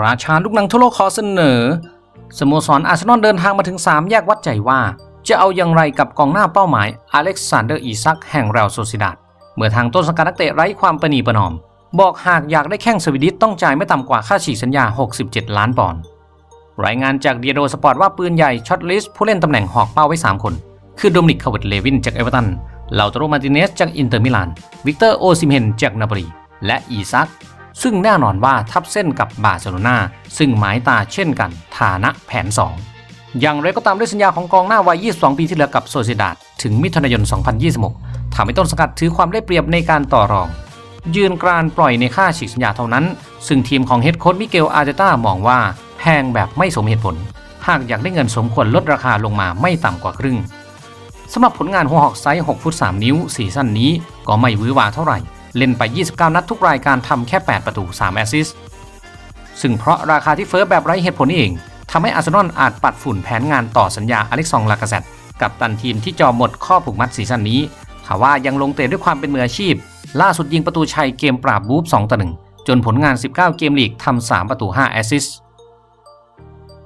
ราชาลูกหนังทั่วโลกขอเสนอ สโมสรอาร์เซนอลเดินทางมาถึง 3 แยกวัดใจว่า จะเอาอย่างไรกับกองหน้าเป้าหมายอเล็กซานเดอร์อีซักแห่งเรอัลโซซิดาดเมื่อทางต้นสังกัดนักเตะไร้ความประนีประนอม บอกหากอยากได้แข้งสวีดิชต้องจ่ายไม่ต่ำกว่าค่าฉีกสัญญา 67 ล้านปอนด์รายงานจากเดียโดสปอร์ตว่าปืนใหญ่ช็อตลิสต์ผู้เล่นตำแหน่งหอกเป้าไว้ 3 คน คือโดมินิกคาเวตเลวินจากเอเวอร์ตันลาโตโรมาติเนสจากอินเตอร์มิลานวิกเตอร์โอซิมเฮนจากนาโปลีและอีซัก ซึ่งแน่นอนว่าทับเส้นกับบาร์เซโลนาซึ่งหมายตาเช่นกัน ฐานะแผน 2 อย่างไรก็ตามด้วยสัญญาของกองหน้าวัย 22 ปีที่เหลือกับโซเซดาดถึงมิถุนายน 2026ทำให้ต้นสังกัดถือความได้เปรียบในการต่อรอง ยืนกรานปล่อยในค่าฉีกสัญญาเท่านั้น ซึ่งทีมของเฮดโค้ชมิเกลอาร์เตต้ามองว่าแพงแบบไม่สมเหตุผล หากอยากได้เงินสมควรลดราคาลงมาไม่ต่ำกว่าครึ่งสำหรับผลงานหัวหอกไซส์ 6 ฟุต 3 นิ้วซีซั่นนี้ก็ไม่หวือหวาเท่าไหร่ เล่นไป 29 นัดทุกรายการทำแค่ 8 ประตู 3 แอสซิสต์ซึ่งเพราะราคาที่เฟ้อแบบไร้เหตุผลนี่เองทำให้อาร์เซนอลอาจปัดฝุ่นแผนงานต่อสัญญาอเล็กซองลากาเซตกับตันทีมที่จอหมดข้อผูกมัดซีซั่นนี้ถาว่ายังลงเตะด้วยความเป็นมืออาชีพ ล่าสุดยิงประตูชัยเกมปราบบูฟ2ต่อ1จนผลงาน 19 เกมลีกทำ3ประตู 5 แอสซิสต์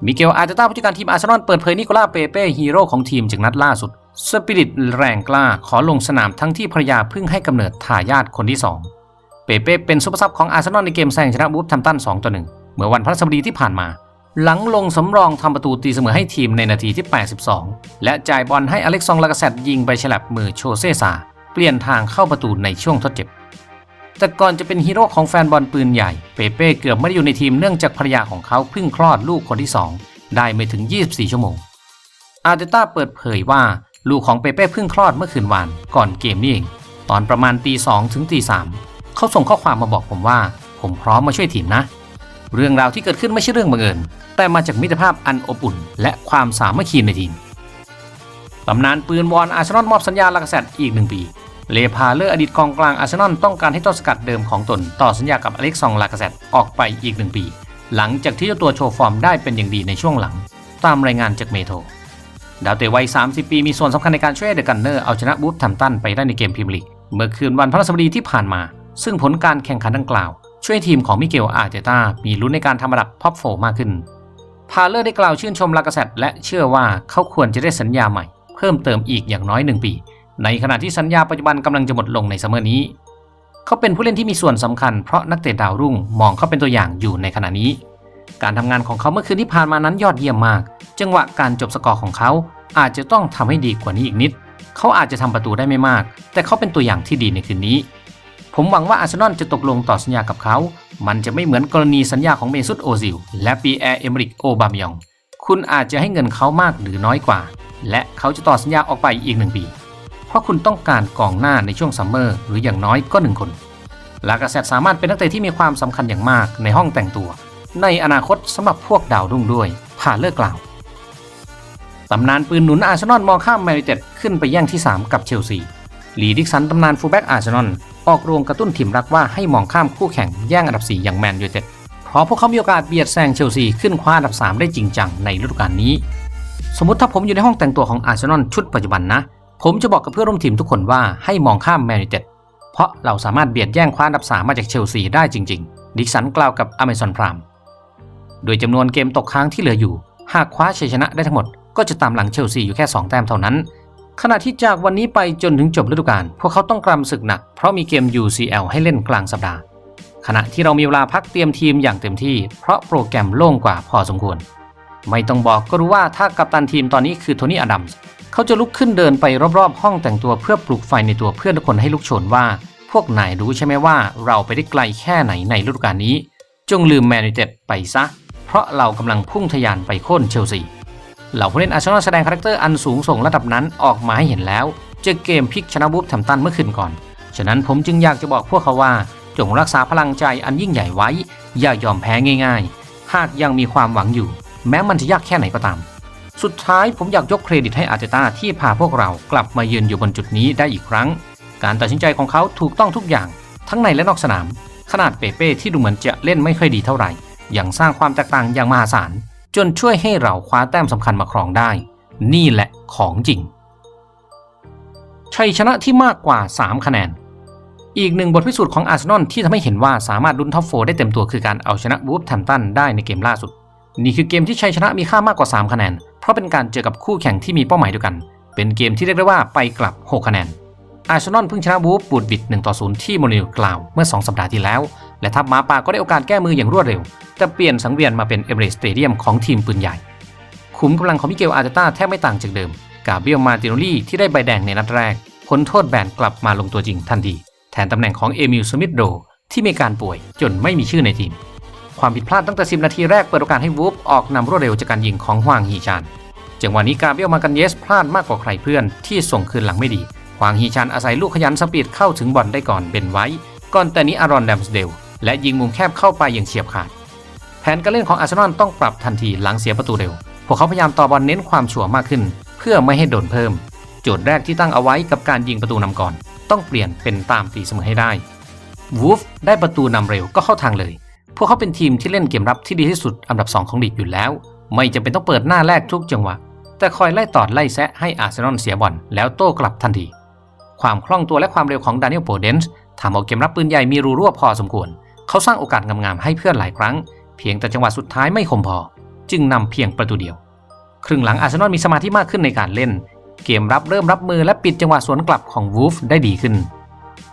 มิเกลอาร์เตต้าผู้จัดการทีมอาร์เซนอลเปิดเผยนิโคลาเปเป้ฮีโร่ของทีมจากนัดล่าสุด สปิริตแรงกล้าขอลงสนามทั้งที่ภรยาเพิ่งให้กำเนิดทายาทคนที่ 2 เปเป้เป็นซุปเปอร์ซับของอาร์เซนอลในเกมแซงชนะบูฟทัมตัน2ต่อ1เมื่อวันพฤหัสบดีที่ผ่านมา หลังลงสำรองทำประตูตีเสมอให้ทีมในนาทีที่ 82 และจ่ายบอลให้อเล็กซองลากาเซตยิงไปฉลับมือโชเซซาเปลี่ยนทางเข้าประตูในช่วงทดเจ็บ แต่ก่อนจะเป็นฮีโร่ของแฟนบอลปืนใหญ่ เปเป้เกือบไม่ได้อยู่ในทีมเนื่องจากภรรยาของเขาเพิ่งคลอดลูกคนที่ 2 ได้ไม่ถึง 24 ชั่วโมงอาร์เตต้าเปิดเผยว่า ลูกของเปเป้เพิ่งคลอดเมื่อคืนวานก่อนเกมนี่เอง ตอนประมาณตีสองถึงตีสามเขาส่งข้อความมาบอกผมว่า ผมพร้อมมาช่วยทีมนะ เรื่องราวที่เกิดขึ้นไม่ใช่เรื่องบังเอิญแต่มาจากมิตรภาพอันอบอุ่น และความสามัคคีในทีมตำนานปืนวอนอาร์เซนอลมอบสัญญาลากาเซตอีกหนึ่งปี เลพาเลอร์อดีตกองกลางอาร์เซนอลต้องการให้ต้นสกัดเดิมของตน ต่อสัญญากับอเล็กซองลากาเซตออกไปอีกหนึ่งปี หลังจากที่เจ้าตัวโชว์ฟอร์มได้เป็นอย่างดีในช่วงหลัง ตามรายงานจากเมโทร ดาวเตะวัย 30 ปีมีส่วนสำคัญในการช่วยเดอะกันเนอร์เอาชนะบูฟทัมตันไปได้ในเกมพรีเมียร์ลีกเมื่อคืนวันพฤหัสบดีที่ผ่านมา ซึ่งผลการแข่งขันดังกล่าว ช่วยทีมของมิเกลอาร์เตต้ามีลุ้นในการทำระดับท็อปโฟมากขึ้น พาเลอร์ได้กล่าวชื่นชมลากาเซตและเชื่อว่าเขาควรจะได้สัญญาใหม่ เพิ่มเติมอีกอย่างน้อย 1 ปี ในขณะที่สัญญาปัจจุบันกำลังจะหมดลงในซัมเมอร์นี้ เขาเป็นผู้เล่นที่มีส่วนสำคัญเพราะนักเตะดาวรุ่งมองเขาเป็นตัวอย่างอยู่ในขณะนี้ การทำงานของเขาเมื่อคืนที่ผ่านมานั้นยอดเยี่ยมมาก จังหวะการจบสกอร์ของเขาอาจจะต้องทำให้ดีกว่านี้อีกนิด เขาอาจจะทำประตูได้ไม่มาก แต่เขาเป็นตัวอย่างที่ดีในคืนนี้ ผมหวังว่าอาร์เซนอลจะตกลงต่อสัญญากับเขา มันจะไม่เหมือนกรณีสัญญาของเมซุตโอซิล และปีแอร์เอมริกโอบามยอง คุณอาจจะให้เงินเขามากหรือน้อยกว่า และเขาจะต่อสัญญาออกไปอีกหนึ่งปี เพราะคุณต้องการกองหน้าในช่วงซัมเมอร์หรืออย่างน้อยก็หนึ่งคนลากาเซตสามารถเป็นนักเตะที่มีความสำคัญอย่างมากในห้องแต่งตัว ในอนาคตสำหรับพวกดาวรุ่งด้วยผ่านเลิกกล่าวตำนานปืนหนุนอาร์เซนอลมองข้ามแมนยูเต็ดขึ้นไปแย่งที่ 3 กับเชลซีลีดิกสันตำนานฟูลแบ็กอาร์เซนอลออกโรงกระตุ้นทีมรักว่าให้มองข้ามคู่แข่งแย่งอันดับ 4 อย่างแมนยูเต็ดเพราะพวกเขามีโอกาสเบียดแซงเชลซีขึ้นคว้าอันดับ 3 ได้จริงจังในฤดูกาลนี้ สมมติถ้าผมอยู่ในห้องแต่งตัวของอาร์เซนอลชุดปัจจุบันนะ ผมจะบอกกับเพื่อนร่วมทีมทุกคนว่าให้มองข้ามแมนยูเต็ดเพราะเราสามารถเบียดแย่งคว้าอันดับ 3 มาจากเชลซีได้จริง ๆ ดิกสันกล่าวกับอเมซอนพราม โดยจำนวนเกมตกค้างที่เหลืออยู่ หากคว้าชัยชนะได้ทั้งหมด ก็จะตามหลังเชลซีอยู่แค่ 2 แต้มเท่านั้น ขณะที่จากวันนี้ไปจนถึงจบฤดูกาลพวกเขาต้องกรำศึกหนักเพราะมีเกม UCL ให้เล่นกลางสัปดาห์ ขณะที่เรามีเวลาพักเตรียมทีมอย่างเต็มที่ เพราะโปรแกรมโล่งกว่าพอสมควร ไม่ต้องบอกก็รู้ว่าถ้ากัปตันทีมตอนนี้คือโทนี่อดัมส์เขาจะลุกขึ้นเดินไปรอบๆ ห้องแต่งตัวเพื่อปลุกไฟในตัวเพื่อนทุกคนให้ลุกโชนว่า พวกนายรู้ใช่ไหมว่าเราไปได้ไกลแค่ไหนในฤดูกาลนี้ จงลืมแมนยูเต็ดไปซะ เพราะเรากำลังพุ่งทะยานไปโค่นเชลซีเหล่าผู้เล่นอาร์เซนอลแสดงคาแรคเตอร์อันสูงส่งระดับนั้นออกมาให้เห็นแล้วจากเกมพลิกชนะบูฟแทมตันเมื่อคืนก่อน ฉะนั้นผมจึงอยากจะบอกพวกเขาว่า จงรักษาพลังใจอันยิ่งใหญ่ไว้ อย่ายอมแพ้ง่ายๆ หากยังมีความหวังอยู่ แม้มันจะยากแค่ไหนก็ตาม สุดท้ายผมอยากยกเครดิตให้อาร์เตต้าที่พาพวกเรากลับมาเยือนอยู่บนจุดนี้ได้อีกครั้ง การตัดสินใจของเขาถูกต้องทุกอย่าง ทั้งในและนอกสนาม ขนาดเปเป้ที่ดูเหมือนจะเล่นไม่ค่อยดีเท่าไหร่ อยังสร้างความแตกต่างอย่างมหาศาล จนช่วยให้เราคว้าแต้มสำคัญมาครองได้ นี่แหละของจริง ชัยชนะที่มากกว่า 3 คะแนน อีกหนึ่งบทพิสูจน์ของอาร์เซนอลที่ทำให้เห็นว่าสามารถลุ้นท็อปโฟได้เต็มตัวคือการเอาชนะวูฟแทมตันได้ในเกมล่าสุด นี่คือเกมที่ชัยชนะมีค่ามากกว่า 3 คะแนน เพราะเป็นการเจอกับคู่แข่งที่มีเป้าหมายเดียวกัน เป็นเกมที่เรียกได้ว่าไปกลับ 6 คะแนนอาร์เซนอลเพิ่งชนะวูฟบูดบิด1ต่อ0ที่โมนิลกล่าวเมื่อ 2 สัปดาห์ที่แล้ว และทัพหมาป่าก็ได้โอกาสแก้มืออย่างรวดเร็ว แต่เปลี่ยนสังเวียนมาเป็นเอเมเรสเตเดียมของทีมปืนใหญ่ ขุมกำลังของมิเกลอาร์เตต้าแทบไม่ต่างจากเดิม กาเบียลมาติโนลีที่ได้ใบแดงในนัดแรกพ้นโทษแบนกลับมาลงตัวจริงทันที แทนตำแหน่งของเอมิลสมิธโดที่มีการป่วยจนไม่มีชื่อในทีม ความผิดพลาดตั้งแต่ 10 นาทีแรกเปิดโอกาสให้วูฟออกนำรวดเร็วจากการยิงของฮวางฮีชานจังหวะนี้กาเบียลมากันเยสพลาดมากกว่าใครเพื่อนที่ส่งคืนหลังไม่ดีฮวางฮีชานอาศัยลูกขยันสปีดเข้าถึงบอลได้ก่อนเบนไว้ ก่อนแต่นี้อารอนแดมสเดล และยิงมุมแคบเข้าไปอย่างเฉียบขาด แผนการเล่นของอาร์เซนอลต้องปรับทันทีหลังเสียประตูเร็ว พวกเขาพยายามต่อบอลเน้นความชัวร์มากขึ้น เพื่อไม่ให้โดนเพิ่ม โจทย์แรกที่ตั้งเอาไว้กับการยิงประตูนำก่อน ต้องเปลี่ยนเป็นตามตีเสมอให้ได้วูฟได้ประตูนำเร็วก็เข้าทางเลย พวกเขาเป็นทีมที่เล่นเกมรับที่ดีที่สุดอันดับ 2 ของลีกอยู่แล้ว ไม่จำเป็นต้องเปิดหน้าแรกทุกจังหวะ แต่คอยไล่ตอดไล่แซะให้อาร์เซนอลเสียบอลแล้วโต้กลับทันที ความคล่องตัวและความเร็วของดานิเอลโปเดนส์ทำเอาเกมรับปืนใหญ่มีรูรั่วพอสมควร เขาสร้างโอกาสงามๆให้เพื่อนหลายครั้ง เพียงแต่จังหวะสุดท้ายไม่คมพอ จึงนำเพียงประตูเดียว ครึ่งหลังอาร์เซนอลมีสมาธิมากขึ้นในการเล่น เกมรับเริ่มรับมือและปิดจังหวะสวนกลับของวูฟได้ดีขึ้น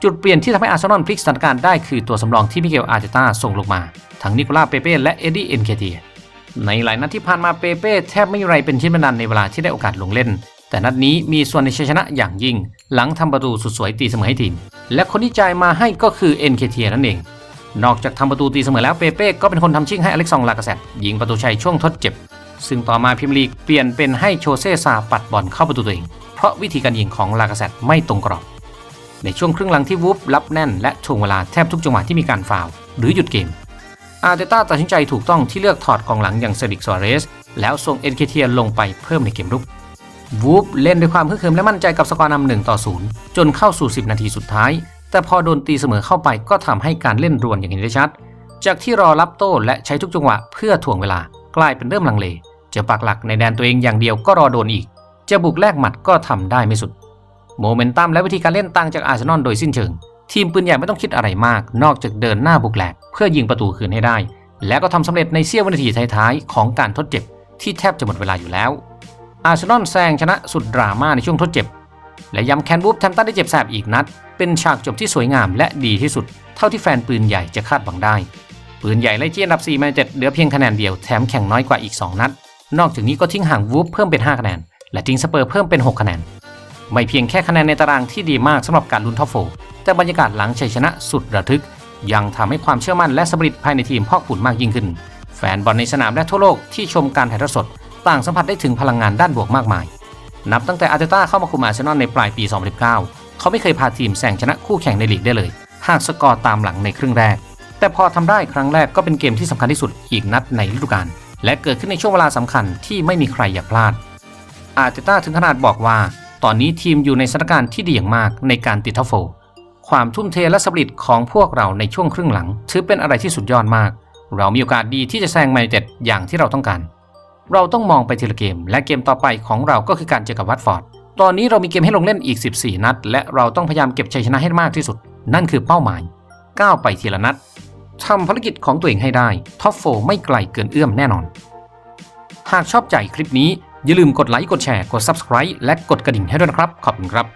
จุดเปลี่ยนที่ทำให้อาร์เซนอลพลิกสถานการณ์ได้คือตัวสำรองที่มิเกลอาร์เตต้าส่งลงมา ทั้งนิโคลาเปเป้และเอ็ดดี้เอ็นเคเทียในหลายนัดที่ผ่านมาเปเป้แทบไม่มีอะไรเป็นชิ้นเป็นอันในเวลาที่ได้โอกาสลงเล่น แต่นัดนี้มีส่วนในชัยชนะอย่างยิ่ง หลังทำประตูสุดสวยตีเสมอให้ทีม และคนที่จ่ายมาให้ก็คือเอ็นเคเทียนั่นเอง นอกจากทำประตูตีเสมอแล้วเปเป้ก็เป็นคนทำชิ่งให้อเล็กซองลากาเซตยิงประตูชัยช่วงทดเจ็บ ซึ่งต่อมาพรีเมียร์ลีกเปลี่ยนเป็นให้โชเซ่ซาปัดบอลเข้าประตูตัวเอง เพราะวิธีการยิงของลากาเซตไม่ตรงกรอบ ในช่วงครึ่งหลังที่วูฟรับแน่นและถ่วงเวลาแทบทุกจังหวะที่มีการฟาวหรือหยุดเกม อาร์เตต้าตัดสินใจถูกต้องที่เลือกถอดกองหลังอย่างเซดิกซอเรส แล้วส่งเอ็นเคเทียลงไปเพิ่มในเกมรุกวูฟเล่นด้วยความฮึกเหิมและมั่นใจกับสกอร์นำหนึ่งต่อศูนย์จนเข้าสู่ 10 นาทีสุดท้าย แต่พอโดนตีเสมอเข้าไปก็ทำให้การเล่นรวนอย่างเห็นได้ชัด จากที่รอรับโต้และใช้ทุกจังหวะเพื่อถ่วงเวลากลายเป็นเริ่มลังเลจะปักหลักในแดนตัวเองอย่างเดียวก็รอโดนอีก จะบุกแลกหมัดก็ทำได้ไม่สุด โมเมนตัมและวิธีการเล่นต่างจากอาร์เซนอลโดยสิ้นเชิง ทีมปืนใหญ่ไม่ต้องคิดอะไรมาก นอกจากเดินหน้าบุกแหลกเพื่อยิงประตูคืนให้ได้ และก็ทำสำเร็จในเสี้ยววินาทีท้ายๆของการทดเจ็บที่แทบจะหมดเวลาอยู่แล้ว อาร์เซนอลแซงชนะสุดดราม่าในช่วงทดเจ็บ และย้ำแคนบูฟแทมตันได้เจ็บแสบอีกนัด เป็นฉากจบที่สวยงามและดีที่สุด เท่าที่แฟนปืนใหญ่จะคาดหวังได้ ปืนใหญ่ไล่จี้อันดับ4มาเจ็ดเหลือเพียงคะแนนเดียวแถมแข่งน้อยกว่าอีก 2 นัด นอกจากนี้ก็ทิ้งห่างวูฟเพิ่มเป็น 5 คะแนน และทิ้งสเปอร์เพิ่มเป็น 6 คะแนน ไม่เพียงแค่คะแนนในตารางที่ดีมากสำหรับการลุ้นท็อปโฟร์แต่บรรยากาศหลังชัยชนะสุดระทึก ยังทำให้ความเชื่อมั่นและสปิริตภายในทีมพอกผุนมากยิ่งขึ้น แฟนบอลในสนามและทั่วโลกที่ชมการถ่ายทอดสด ต่างสัมผัสได้ถึงพลังงานด้านบวกมากมาย นับตั้งแต่อาร์เตต้าเข้ามาคุมอาร์เซนอลในปลายปี 2019 เขาไม่เคยพาทีมแซงชนะคู่แข่งในลีกได้เลย หากสกอร์ตามหลังในครึ่งแรก แต่พอทำได้ครั้งแรกก็เป็นเกมที่สำคัญที่สุดอีกนัดในฤดูกาล และเกิดขึ้นในช่วงเวลาสำคัญที่ไม่มีใครอยากพลาด อาร์เตต้าถึงขนาดบอกว่า ตอนนี้ทีมอยู่ในสถานการณ์ที่ดีอย่างมากในการติดท็อปโฟความทุ่มเทและสปิริตของพวกเราในช่วงครึ่งหลัง ถือเป็นอะไรที่สุดยอดมาก เรามีโอกาสดีที่จะแซงแมนยูไนเต็ดอย่างที่เราต้องการ เราต้องมองไปทีละเกม และเกมต่อไปของเราก็คือการเจอกับวัตฟอร์ด ตอนนี้เรามีเกมให้ลงเล่นอีก 14 นัด และเราต้องพยายามเก็บชัยชนะให้มากที่สุด นั่นคือเป้าหมาย ก้าวไปทีละนัดทำภารกิจของตัวเองให้ได้ ท็อปโฟไม่ไกลเกินเอื้อมแน่นอน หากชอบใจคลิปนี้อย่าลืมกดไลค์ กดแชร์ กด Subscribe และกดกระดิ่งให้ด้วยนะครับ ขอบคุณครับ